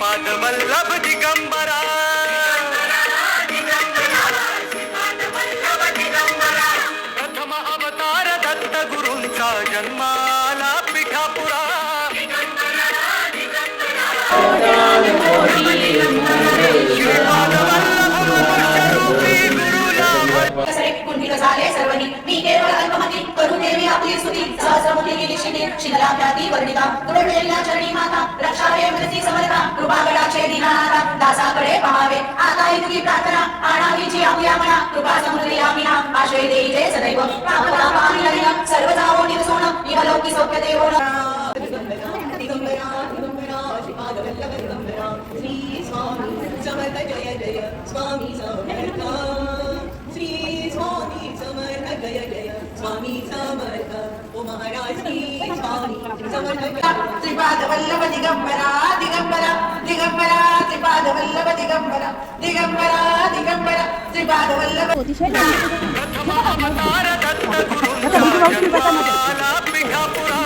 పాదవల్లభ దిగంబరా ప్రథమ అవతార దత్త గురుంచా జన్మాల పిఠాపురా శ్రీపాద शिनला ख्याती वर्णिता तुरडलेल्या चरणी माता, रक्षावे मृती समर्था, कृपागडाचे दिनानाथा, दासाकडे पहावे आता ही तुझी प्रार्थना आणावी जी आपल्या कृपा समुद्री आमिना, आश्रय देईचे सदैव. पापता पाणी हरिना निर्सोण इहलोकी सौख्य देवोण श्री स्वामी समर्थ जय जय, स्वामी समर्थ ത്രിപാദവല്ലഭ ദിഗംബര ദിഗംബര ദിഗംബര ത്രിപാദവല്ലഭ ദിഗംബര ദിഗംബര ദിഗംബര ത്രിപാദവല്ലഭ പ്രഥമ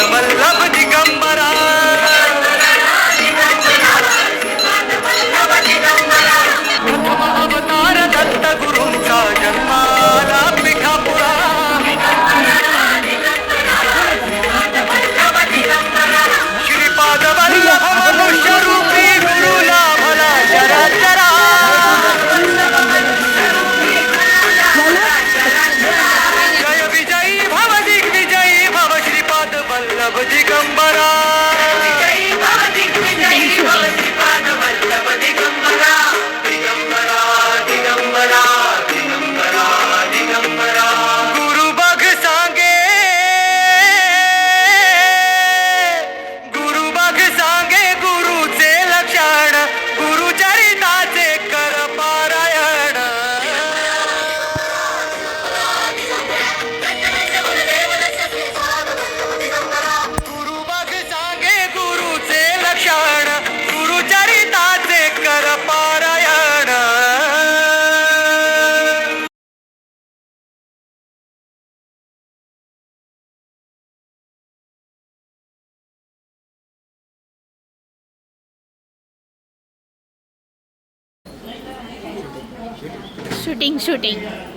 வல்லபதி shooting shooting.